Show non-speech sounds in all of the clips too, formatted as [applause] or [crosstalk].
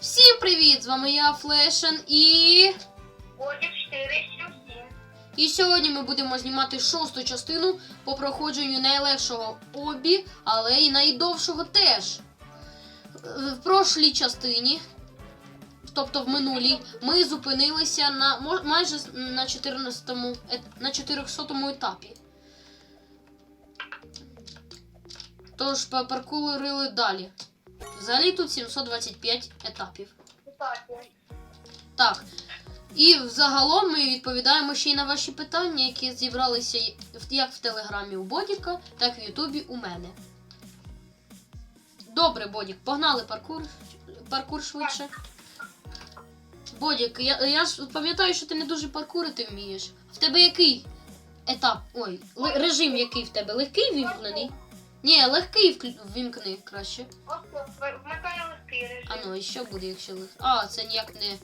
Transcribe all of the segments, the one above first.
Всім привіт! З вами я, Флешен, і. Одяг 477. І сьогодні ми будемо знімати шосту частину по проходженню найлегшого обі, але й найдовшого теж. В прошлій частині, тобто в минулій, ми зупинилися на майже на 14-му, на 400-му етапі. Тож па- паркурили далі. Взагалі тут 725 етапів. Так. І взагалом ми відповідаємо ще й на ваші питання, які зібралися як в телеграмі у Бодіка, так і в Ютубі у мене. Добре, Бодік, погнали паркур, паркур швидше. Бодік, я, я ж пам'ятаю, що ти не дуже паркурити вмієш. В тебе який етап? Ой, режим який в тебе? Легкий вімкнений? Ні, легкий вклю- ввімкни краще. ось в- вмикаю легкий режим. А ну, і що буде, якщо лих. А, це ніяк не.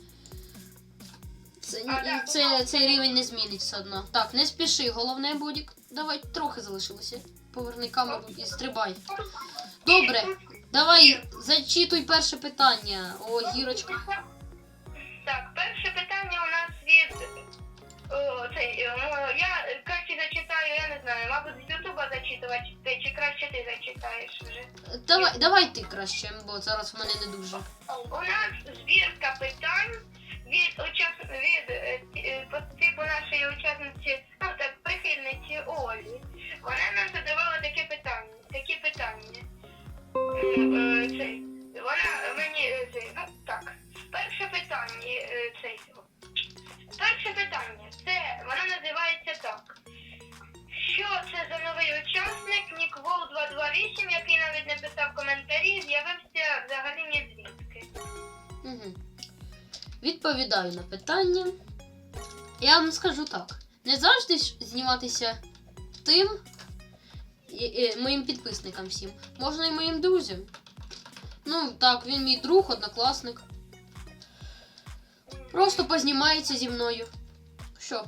Це, А, ні- да, це, ну, цей рівень не зміниться все одно. Так, не спіши, головне, Бодік. Давай трохи залишилося. Поверни камеру і стрибай. Добре, давай зачитуй перше питання. О, гірочка. Так, перше питання у нас від. О, цей, е, ну, я е, краще зачитаю, я не знаю, мабуть, з Ютуба зачитувати, ти, чи краще ти зачитаєш вже. Давай, давай ти краще, бо зараз в мене не дуже. У нас збірка питань від учас... від е, е, типу нашої учасниці, ну так, прихильниці Олі. Вона нам Відповідаю на питання. Я вам скажу так: не завжди ж зніматися тим і- і моїм підписникам всім. Можна і моїм друзям. Ну, так, він мій друг, однокласник. Просто познімається зі мною. Що?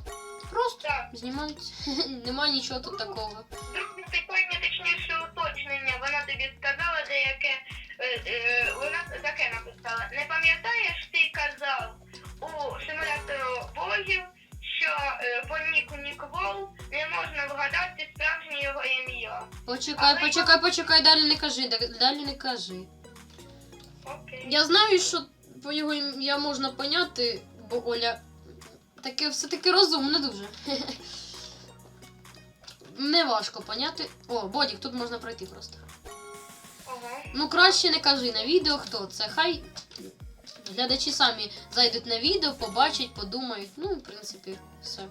Просто знімається. [laughs] Немає нічого тут такого. друге питання, точніше уточнення. Вона тобі сказала деяке. Почекай, почекай, почекай, далі не кажи, далі не кажи. Окей. Я знаю, що по його ім'я можна поняти, бо Оля таке все-таки розумне дуже. [laughs] Не важко поняти. О, Бодік, тут можна пройти просто. Ага. Ну краще не кажи на відео, хто це. Хай глядачі самі зайдуть на відео, побачать, подумають. Ну, в принципі, все.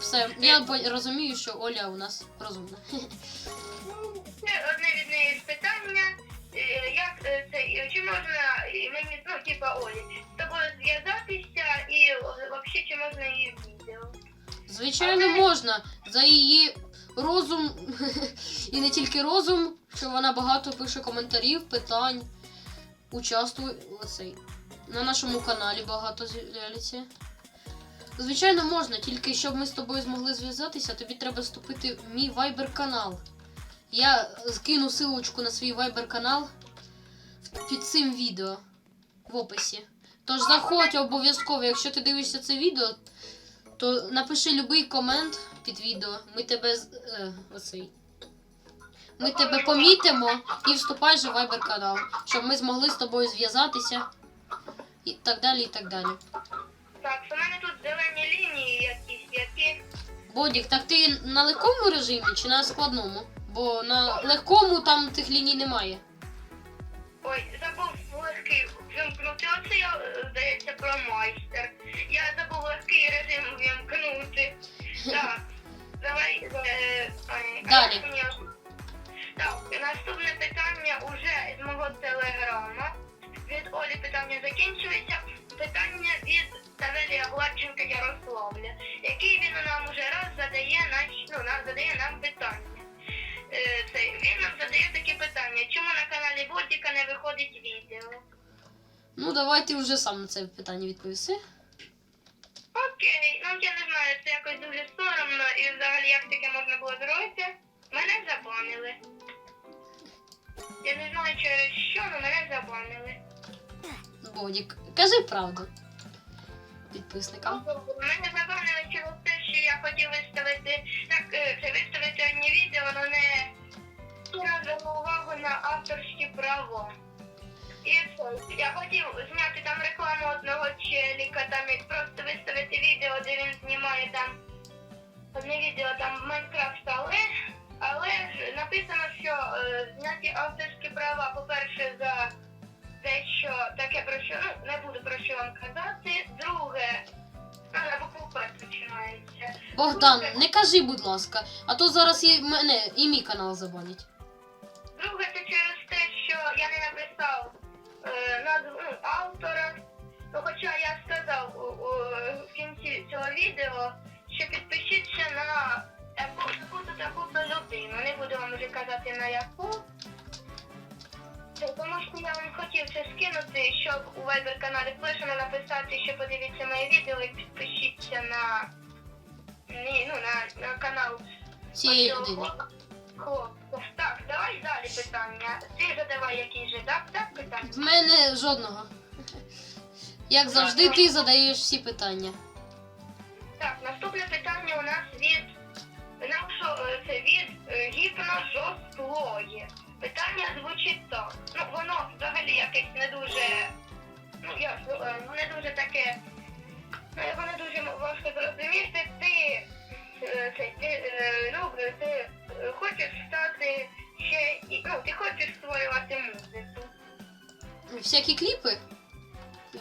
Все. Я розумію, що Оля у нас розумна. Ну, Це одне від неї питання. Е, Як е, це чи можна мені ну типа Олі з тобою зв'язатися і е, взагалі чи можна її відео? Звичайно, можна. За її розум, [laughs] і не тільки розум, що вона багато пише коментарів, питань, участвує оцей. На нашому каналі багато з'являється. Звичайно, можна, тільки щоб ми з тобою змогли зв'язатися, тобі треба вступити в мій Viber канал. Я скину силочку на свій Viber канал під цим відео в описі. Тож заходь обов'язково, якщо ти дивишся це відео, то напиши любий комент під відео. Ми тебе е, оцей. Ми тебе помітимо і вступай же в Viber канал, щоб ми змогли з тобою зв'язатися. І так далі, і так далі. Так, у мене тут зелені лінії якісь, які. Бодік, так ти на легкому режимі чи на складному? Бо на легкому там тих ліній немає. Ой, забув легкий вимкнути. Оце я е, здається про майстер. Я забув легкий режим вимкнути. [laughs] Так, давай. Е, а Далі. Так, наступне питання уже з мого телеграма. Від Олі питання закінчується. Питання від Савелія Гладченка Ярославля, який він нам уже раз задає ну, нам задає нам питання. Е, це, він нам задає такі питання. Чому на каналі Ботіка не виходить відео? Ну, давай ти вже сам на це питання відповіси. Окей, ну я не знаю, це якось дуже соромно і взагалі як таке можна було зробити. Мене забанили. Я не знаю через що, але мене забанили. Бодік. Кажи правду. Підписникам. Мене забавили через те, що я хотів виставити так, е, виставити одні відео, але не не увагу на авторські права. І все. Я хотів зняти там рекламу одного челіка, там і просто виставити відео, де він знімає там одне відео там Майнкрафт, але, але ж написано, що е, зняті авторські права, по-перше, за те, що таке про що ну, не буду про що вам казати. Друге, ну, на букву П починається. Богдан, не кажи, будь ласка, а то зараз і мене, і мій канал забанять. Друге, це через те, що я не написав е, назву ну, автора. То хоча я сказав у, у, в кінці цього відео, що підпишіться на таку таку таку людину. Не буду вам вже казати на яку. Тому що я вам хотів це скинути, щоб у Viber каналі Пишемо написати, що подивіться моє відео і підпишіться на, ні, ну, на, на канал Цієї людини. Так, давай далі питання. Ти задавай який же, так? Так, питання. В мене жодного. Як завжди, ти задаєш всі питання. Так, наступне питання у нас від нашого е, це від е, гіпножостлої. Питання звучить так. Ну, воно взагалі якесь не дуже. Ну, я е, не дуже таке. Ну, його не дуже важко зрозуміти. Ти е, це, ти любиш, ти хочеш стати ще і ну, ти хочеш створювати музику. Всякі кліпи?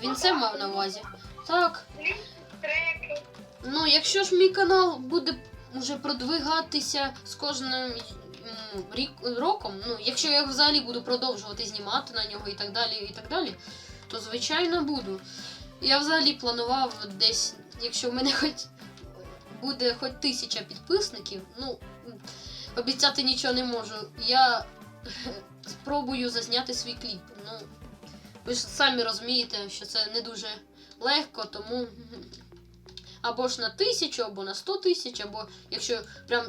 Він це мав на увазі. Так. Треки. Ну, якщо ж мій канал буде вже продвигатися з кожним рік, роком, ну, якщо я взагалі буду продовжувати знімати на нього і так далі, і так далі, то звичайно буду. Я взагалі планував десь, якщо в мене хоч буде хоч тисяча підписників, ну, обіцяти нічого не можу. Я спробую зазняти свій кліп. Ну, ви ж самі розумієте, що це не дуже легко, тому або ж на тисячу, або на 100 тисяч, або якщо прям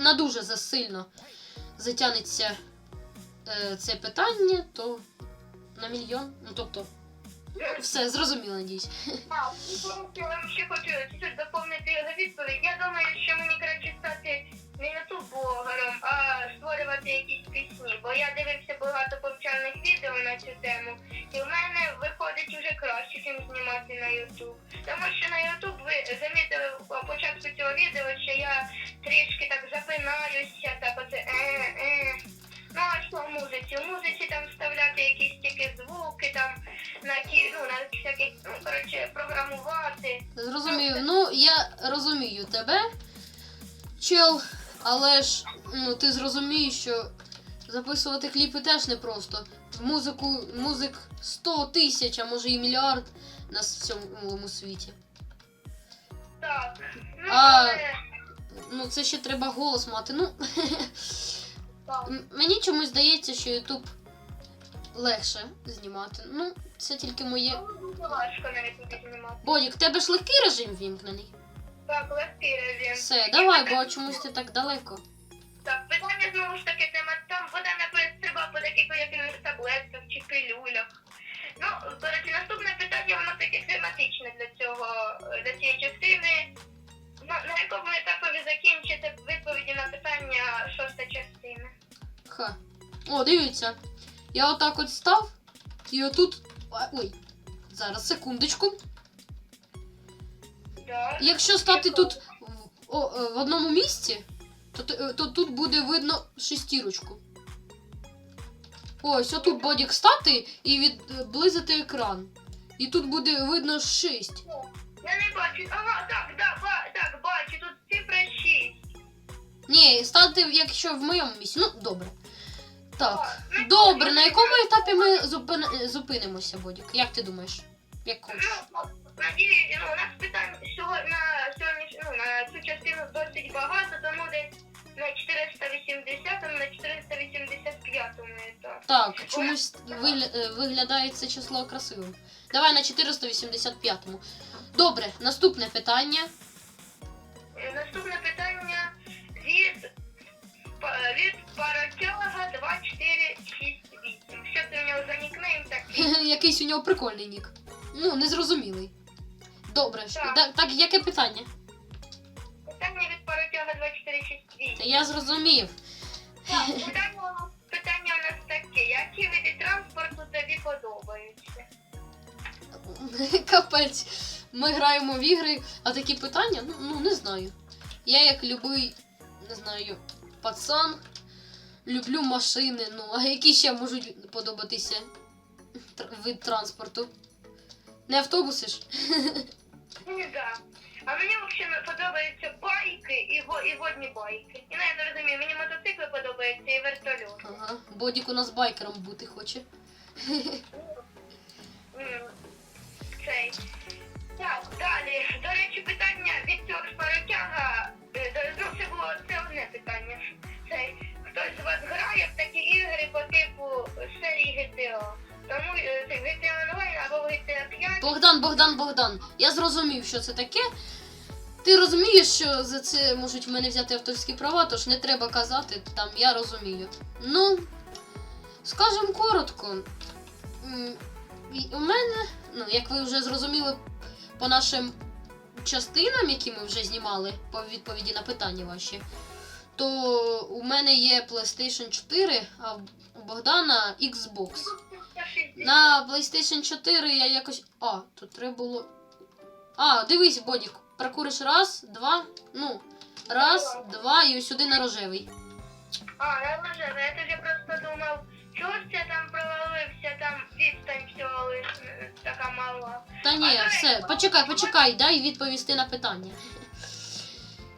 на дуже засильно затягнеться е, це питання, то на мільйон. Ну тобто, все зрозуміло, надіюсь. А, ще хочу доповнити його відповідь. Я думаю, що мені краще стати не ютуб-блогером, а створювати якісь пісні, бо я дивився багато повчальних відео на цю тему, і в мене виходить вже краще, ніж знімати на ютуб. Тому що на ютуб ви замітили в початку цього відео, що я трішки так запинаюся, так оце е-е. Ну а що в музиці? В музиці там вставляти якісь тільки звуки, там на ті, ну на всякі, ну коротше, програмувати. Зрозумів. Ну, я розумію тебе, чел, але ж ну, ти зрозумієш, що записувати кліпи теж непросто. Музику, музик 100 тисяч, а може і мільярд на всьому світі. Так. Ну, А- але Ну, це ще треба голос мати. Ну, так. мені чомусь здається, що Ютуб легше знімати. Ну, це тільки моє. Важко навіть знімати. Бодік, в тебе ж легкий режим вімкнений. Так, легкий. Все, давай, бо чомусь ти так далеко. Так, питання знову ж таки тема. Там вода напевно стрибав по таких якихось таблетках чи пилюлях. Ну, коротше, наступне питання, воно таке тематичне для цього, для цієї частини. Ну, на якому етапі ви закінчите відповіді на питання шоста частина? Ха. О, дивіться. Я отак от став, і отут. Ой, зараз, секундочку. Якщо стати тут в, о, в одному місці, то, т- е, то тут буде видно шестірочку. Ось, отут бодік стати і відблизити екран. І тут буде видно 6. Я не бачу. Ага, так, ба, так, бачу, тут цифра 6. Ні, стати, якщо в моєму місці. Ну, добре. Так. Добре, на якому етапі ми зупини- зупинимося, Бодік? Як ти думаєш? Як хочеш? Надію, ну, у нас питань сьогодні на сьогодні, ну, на цю частину досить багато, тому десь на 480, на 485 етапі. Так, чомусь вигля... е, виглядає це число красивим. Давай на 485-му. Добре, наступне питання. Е, Наступне питання від, па- від паратяга 2468. Що це в нього за нікнейм такий? [laughs] Якийсь у нього прикольний нік. Ну, незрозумілий. Добре, Так. так, так яке питання? Питання від паротяга 2468. Та я зрозумів. Так, питання, питання у нас таке. Які види транспорту тобі подобаються? [laughs] Капець. Ми граємо в ігри, а такі питання, ну, ну не знаю. Я як любий, не знаю, пацан, люблю машини. Ну, а які ще можуть подобатися вид транспорту? Не автобуси ж? [laughs] Ну, да. А мені взагалі подобаються байки і, во- і водні байки. І навіть не розумію, мені мотоцикли подобаються і вертольот. Ага. Бодік у нас байкером бути хоче. М, Цей. Так, далі. До речі, питання від цього ж паротяга. е, до- Ну, це було це одне питання. Цей. Хтось з вас грає в такі ігри по типу серії GTA. Богдан, Богдан, Богдан, я зрозумів, що це таке. Ти розумієш, що за це можуть в мене взяти авторські права, тож не треба казати, там я розумію. Ну, скажем коротко. У мене, ну, як ви вже зрозуміли по нашим частинам, які ми вже знімали, по відповіді на питання ваші, то у мене є PlayStation 4, а у Богдана Xbox. На PlayStation 4 я якось. А, тут треба було. А, дивись, Бодік. Прокуриш раз, два. Ну. Раз, два і ось сюди на рожевий. А, я вже, я тоді просто думав, чого ж це там провалився, там відстань всього лиш е, така мала. Та ні, все, почекай, почекай, дай відповісти на питання.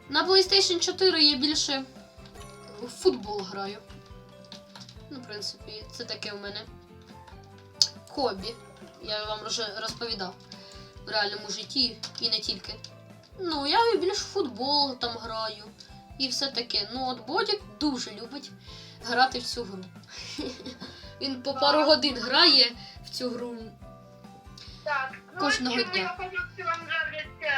На PlayStation 4 я більше в футбол граю. Ну, в принципі, це таке у мене хобі. Я вам вже розповідав в реальному житті і не тільки. Ну, я більш в футбол там граю і все таке. Ну, от Бодік дуже любить грати в цю гру. [laughs] Він по пару годин грає в цю гру. Так, ну Кожного чому дня. я кажу, що вам нравляться,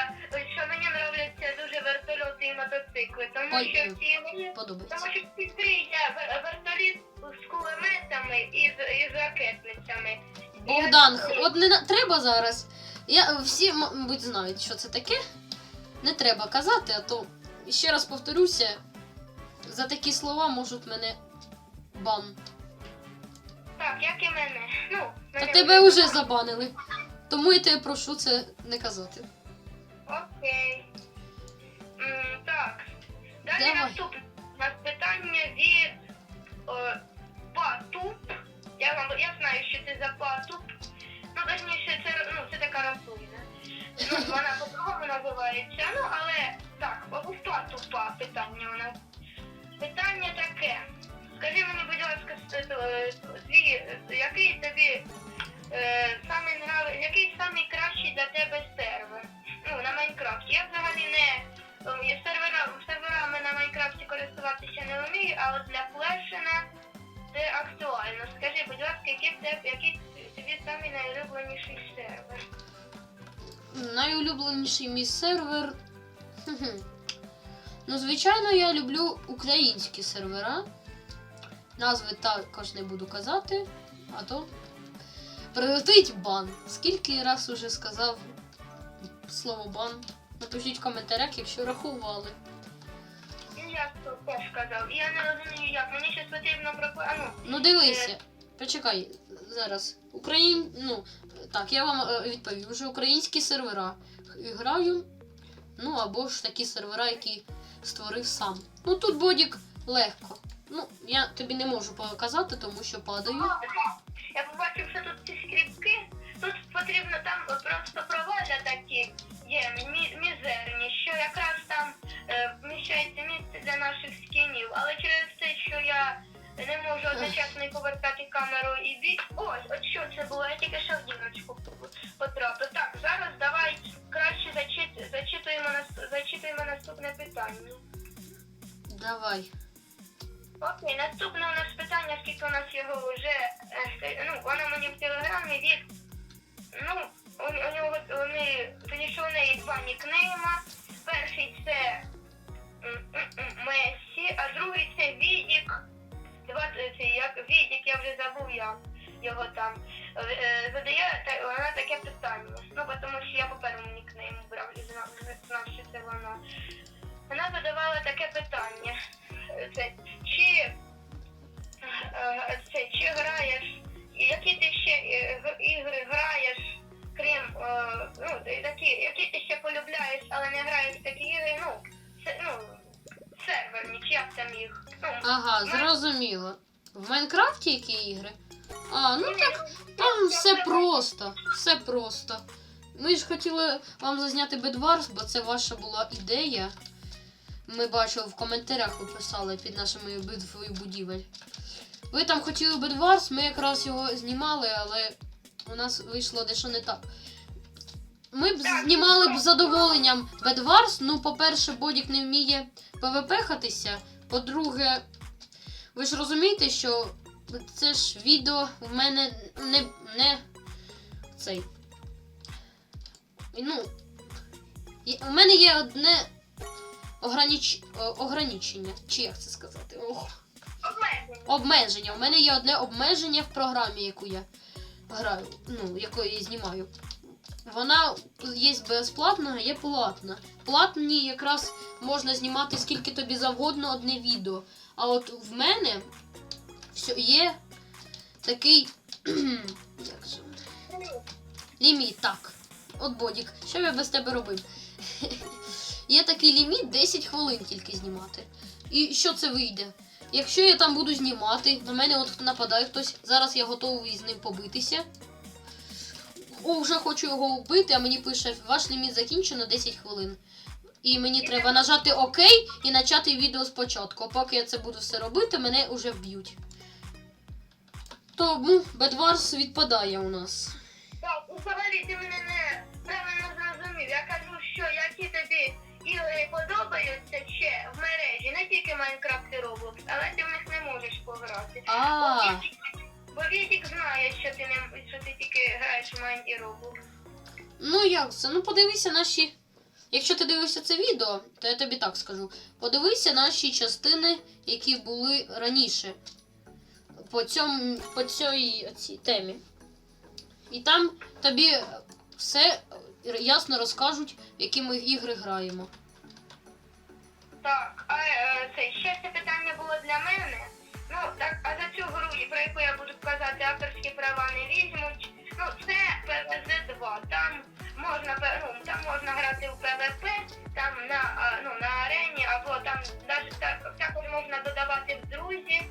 що мені нравляться дуже вертольоти і мотоцикли, тому Ой, що ой. в цій Подобається. тому що в цій грі є вер- вертоліт з кулеметами і з, і з ракетницями. Богдан, от не на- треба зараз. Я всі, мабуть, знають, що це таке. Не треба казати, а то ще раз повторюся, за такі слова можуть мене бан. Так, як і мене. Ну, Та мене тебе вже забанили. Тому я тебе прошу це не казати. Окей. М, так. Далі Давай. наступне у нас питання від е, Патуп. Я вам я знаю, що це за патуб. Ну, точніше, це, ну, це така рослина. Ну, [laughs] вона по-другому називається. Ну, але так, у Патупа питання у нас. Питання таке. Скажи мені, будь ласка, с- е, е, який тобі е, самий нрав... Найулюбленіший мій сервер. Ну, звичайно, я люблю українські сервера. Назви також не буду казати, а то прилетить бан. Скільки раз уже сказав слово бан? Напишіть в коментарях, якщо рахували. Я теж казав. Я не розумію, як. Мені щось потрібно про... А, ну, Ну дивися, почекай зараз. Україн... Ну, так, я вам е, відповів. Вже українські сервера граю. Ну або ж такі сервера, які створив сам. Ну тут бодік легко. Ну, я тобі не можу показати, тому що падаю. Я побачив, що тут ці скріпки. Тут потрібно там просто проваля такі є мі- мізерні, що якраз там е, вміщається місце для наших скінів. Але через те, що я не можу одночасно повертати камеру і бі. Ось, от що це було, я тільки що в дірочку потрапив. Так, зараз давай краще зачит, зачитуємо, нас, зачитуємо наступне питання. Давай. Окей, наступне у нас питання, скільки у нас його вже, е, ска- ну, воно мені в телеграмі від, ну, у, у нього, вони, у неї два нікнейма. Перший це м, м, м, Месі, а другий це Відік, 20, це як Відік, я вже забув як його там. Е, Задає вона таке питання. Ну, тому що я по першому нікнейму брав і знав, що це вона. Вона задавала таке питання. Е, Це, чи, е, це, чи граєш, які ти ще е, ігри граєш, крім, е, ну, такі, які ти ще полюбляєш, але не граєш такі ігри, ну, це, ну, серверні, чи як там їх. Ну, Ага, зрозуміло. В Майнкрафті які ігри? А, ну так, там все просто. Все просто. Ми ж хотіли вам зазняти Бедварс, бо це ваша була ідея. Ми бачили в коментарях, ви писали під нашими битвою будівель. Ви там хотіли Бедварс, ми якраз його знімали, але у нас вийшло дещо не так. Ми б знімали б з задоволенням Бедварс. Ну, по-перше, Бодік не вміє ПВП-хатися. По-друге, ви ж розумієте, що це ж відео в мене не, не цей. Ну, у мене є одне ограніч, ограничення. Чи як це сказати? Ох. обмеження. Обмеження. У мене є одне обмеження в програмі, яку я граю, ну, яку я знімаю. Вона є безплатна, а є платна. Платні якраз можна знімати скільки тобі завгодно одне відео. А от в мене все є такий. як [clears throat] же? Ліміт, так. От Бодік, що я без тебе робив? [laughs] Є такий ліміт 10 хвилин тільки знімати. І що це вийде? Якщо я там буду знімати, на мене от нападає хтось, зараз я готовий з ним побитися. О, вже хочу його вбити, а мені пише, ваш ліміт закінчено 10 хвилин. І мені треба нажати ОК і почати відео спочатку. Поки я це буду все робити, мене вже вб'ють. Тому Бедварс відпадає у нас. Так, ну, взагалі ти мене не правильно зрозумів. Я кажу, що які тобі ігри подобаються ще в мережі, не тільки Майнкрафт і Roblox, але ти в них не можеш пограти. А, Бо Вітік знає, що ти не що ти тільки граєш в Майн і Roblox. ну як це? Ну подивися наші. Якщо ти дивишся це відео, то я тобі так скажу. Подивися наші частини, які були раніше. По цьому по цій цій темі. І там тобі все ясно розкажуть, в які ми ігри граємо. Так, а е, це ще це питання було для мене. Ну так, а за цю гру, про яку я буду казати, авторські права не візьмуть. Ну, це PvZ 2. Там можна ну, там можна грати в ПВП, там на ну на арені, або там навіть так, також можна додавати в друзі.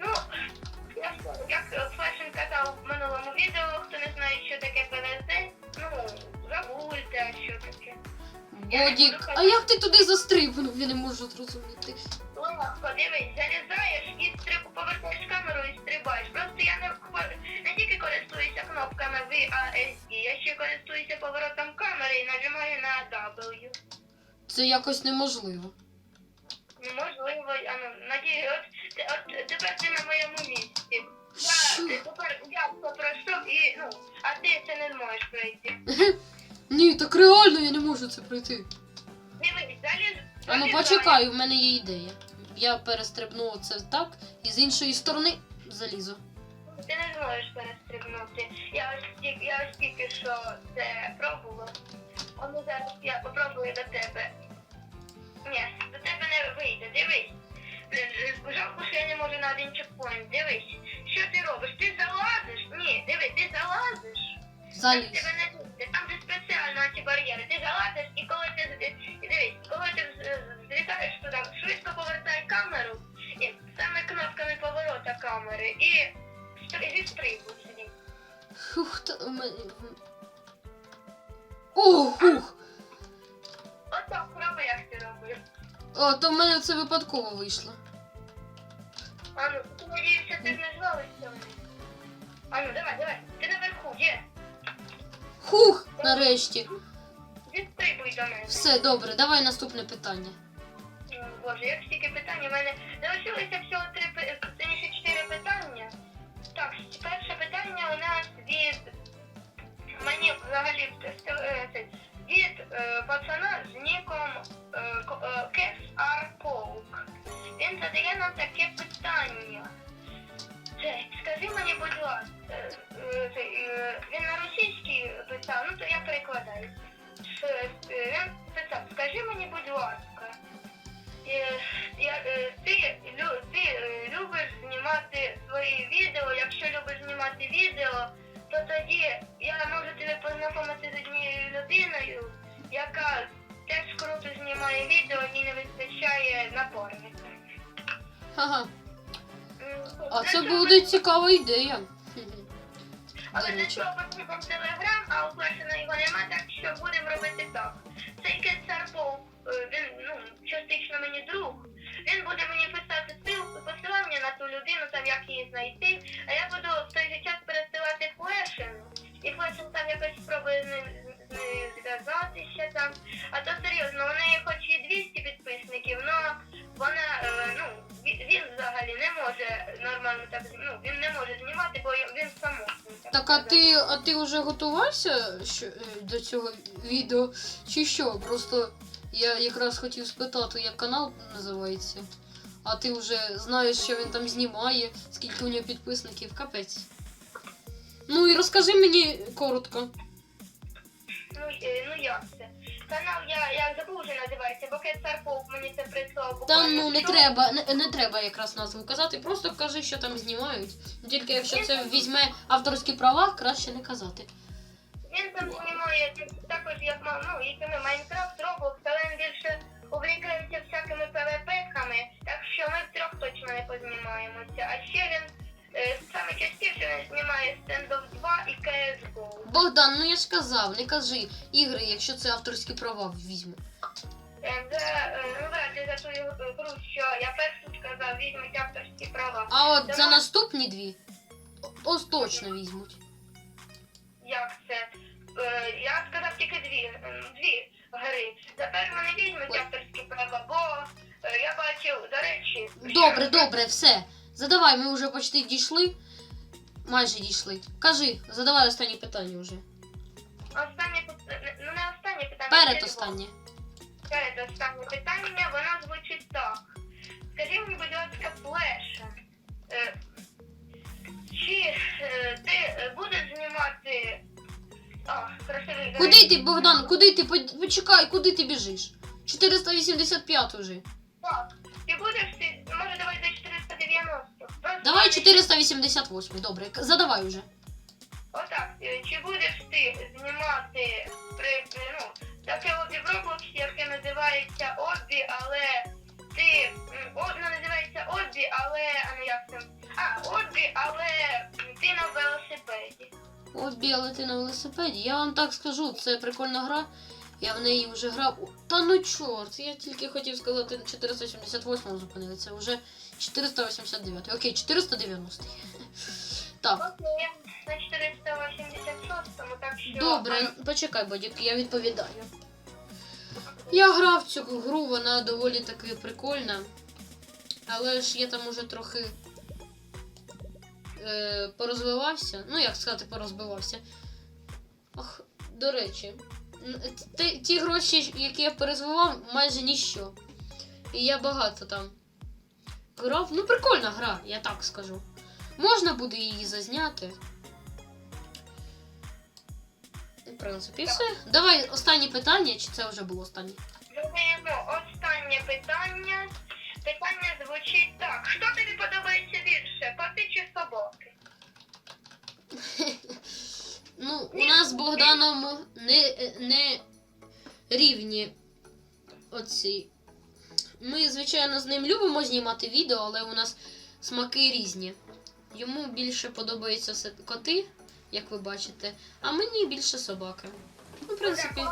Ну, як, Флешин казав в минулому відео, хто не знає, що таке PvZ, ну забудьте, що таке. Бодік, а як ти туди застрибнув? Я не можу зрозуміти. Легко, дивись, залізаєш і стриб... повертаєш камеру і стрибаєш. Просто я не, не тільки користуюся кнопками VASD, я ще користуюся поворотом камери і нажимаю на W. Це якось неможливо. Ну, Можливо, а ну, надію, от тепер ти на моєму місці. Я, тепер я попрошу і, ну, а ти це не зможеш пройти. Ні, так реально я не можу це пройти. Дивись. А ну почекай, у мене є ідея. Я перестрибну це так, і з іншої сторони залізу. Ти не зможеш перестрибнути. Я ось тільки, я ось тільки що це пробувала. А ну зараз я попробую до тебе. Ні, до тебе не вийде. Дивись. Що я не можу на один чекпоінт. Дивись. Що ти робиш? Ти залазиш? Ні, дивись, ти залазиш. Заліз. Тебе не. Там же спеціально антибар'єри. Ти залазиш О, то в мене це випадково вийшло. А ну, ти не звалишся вниз. А ну, давай, давай. Ти наверху, є. Хух! Нарешті. Відстрибуй до мене. Все, добре, давай наступне питання. Боже, як стільки питань, у мене залишилося всього три пи- точніше, чотири питання. Так, перше питання у нас від мені взагалі е, від е, пацана Він задає нам таке питання. ласка, е, е, е, він на російській писав, ну то я перекладаю. Він писав, скажи мені, будь ласка, ти, ти любиш знімати свої відео, якщо любиш знімати відео, то тоді я можу тебе познайомити з однією людиною, яка теж круто знімає відео, їй не вистачає напарника. Ха-ха. А це буде цікава ідея. Але для цього потрібен телеграм, а Флешина його нема, так що будемо робити так. Цей кит Царпов, е, він ну, частично мені друг. Він буде мені писати ссылку, посилання на ту людину, там як її знайти, а я буду в той же час пересилати Флешину. І Флешин там якось спробує з ним Так, а ти, а ти вже готувався що, е, до цього відео? Чи що? Просто я якраз хотів спитати, як канал називається. А ти вже знаєш, що він там знімає, скільки у нього підписників, капець. Ну і розкажи мені коротко. Ну, е, ну це? Канал я, я забув вже називається, бо Кет Царпов мені це прислав буквально ну не треба, не, не треба якраз назву казати, просто кажи, що там знімають. Тільки якщо це візьме авторські права, краще не казати. Він там знімає також як ну, якими Майнкрафт, Roblox, але він більше увлікається всякими ПВП-ками, так що ми втрьох точно не познімаємося. А ще він саме частіше знімає Standoff 2 і CSGO. Богдан, ну я ж казав, не кажи ігри, якщо це авторські права візьме. Е, За, е, ну, вряд за твою е, гру, що я першу сказав, візьмуть авторські права. А от за наступні дві, ось точно візьмуть. Як це? Е, я сказав тільки дві, дві гри. Тепер вони візьмуть авторські права, бо е, я бачив, до речі, Добре, що- добре, все. Задавай, ми вже почти дійшли. Майже дійшли. Кажи, задавай останнє питання вже. Останнє пит- е, ну не останнє питання. Перед останнє. Перед останнє питання, воно звучить так. Скажи мені, будь ласка, Флеша, е, чи е, ти будеш знімати. Красивий Куди ти, Богдан, куди ти? Почекай, куди ти біжиш? 485 вже. 488, добре. Задавай уже. Отак, е, чи будеш ти знімати при ну, таке обі в Роблоксі, яке називається Обі, але ти м, о, ну, називається Обі, але а не як там. А, Обі, але ти на велосипеді. От біле ти на велосипеді. Я вам так скажу, це прикольна гра. Я в неї вже грав. Та ну чорт, я тільки хотів сказати 478 зупинили. Це вже 489. Окей, 490. Так, Окей, на 486-му, так що. добре, почекай, Бодік, я відповідаю. Я грав цю гру, вона доволі таки прикольна. Але ж я там уже трохи е, порозвивався. Ну, як сказати, порозбивався. Ах, до речі, ті, ті гроші, які я перезвивав, майже ніщо. І я багато там грав. Ну, прикольна гра, я так скажу. Можна буде її зазняти. В принципі, все. Давай останнє питання, чи це вже було останнє? Задаємо останнє питання. Питання звучить так. Що тобі подобається більше, коти чи собаки? [laughs] Ну, у нас з Богданом не, не рівні оці. Ми, звичайно, з ним любимо знімати відео, але у нас смаки різні. Йому більше подобаються коти, як ви бачите, а мені більше собаки. Ну, в принципі,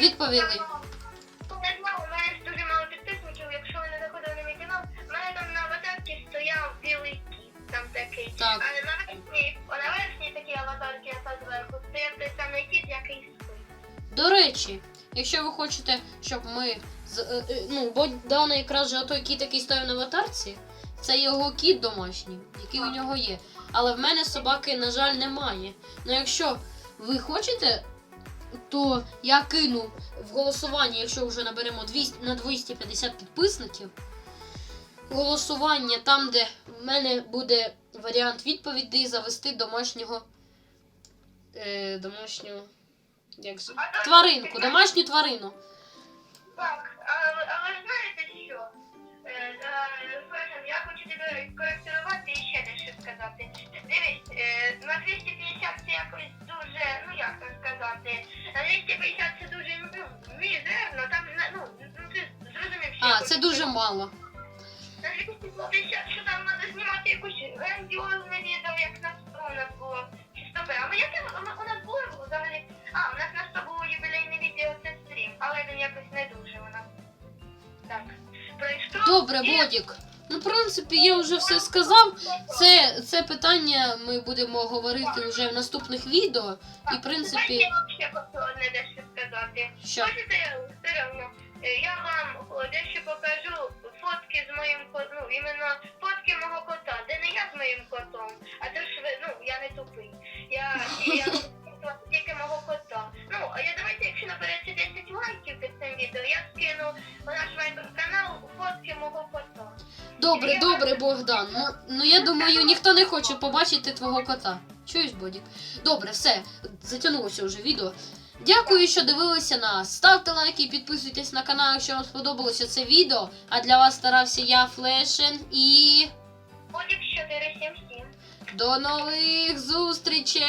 відповіли. Не знаю, у мене дуже мало підписників, якщо ви не заходили на мій канал, у мене там на аватарці стояв білий кіт, там такий. Так. А на верхній, о, на верхній такій аватарці, яка зверху, стояв той самий кіт, який спить. До речі, якщо ви хочете, щоб ми. Е, е, Ну, Богдан якраз же той кіт, який стояв на аватарці, це його кіт домашній, який у нього є. Але в мене собаки, на жаль, немає. Ну якщо ви хочете, то я кину в голосування, якщо вже наберемо 200, на 250 підписників. голосування там, де в мене буде варіант відповідей завести домашнього. Е, домашнього. Як тваринку, домашню тварину. Так, я хочу тебе коректувати і ще дещо сказати. Дивись, е, на 250 це якось дуже, ну як це сказати, на 250 це дуже ну, мізерно, там, ну, ну ти зрозумів, що А, це дуже мало. На 250, що там треба знімати якусь грандіозне відео, як на 100 у нас було. Чи 100 Б. А ми яке у нас- у нас було взагалі? А, у нас на було ювілейне відео, це стрім, але він якось не дуже у нас. Так. Пройшло. Добре, і- Бодік. Ну, в принципі, я вже все сказав. Це, це питання ми будемо говорити вже в наступних відео. І, в принципі, Я ще хочу одне дещо сказати. що? Хочете, все одно, е, я вам дещо покажу фотки з моїм котом, ну, іменно фотки мого кота, де не я з моїм котом, а то ж ви, ну, я не тупий. Я, я [laughs] тільки мого кота. Ну, а я давайте, якщо набереться 10 лайків під цим відео, я скину в наш вайбер канал фотки мого кота. Добре, добре, Богдан. Ну, ну я думаю, ніхто не хоче побачити твого кота. Чуєш, Бодік? Добре, все, затягнулося вже відео. Дякую, що дивилися нас. Ставте лайки і підписуйтесь на канал, якщо вам сподобалося це відео. А для вас старався я, Флешен, і Подік 477. До нових зустрічей!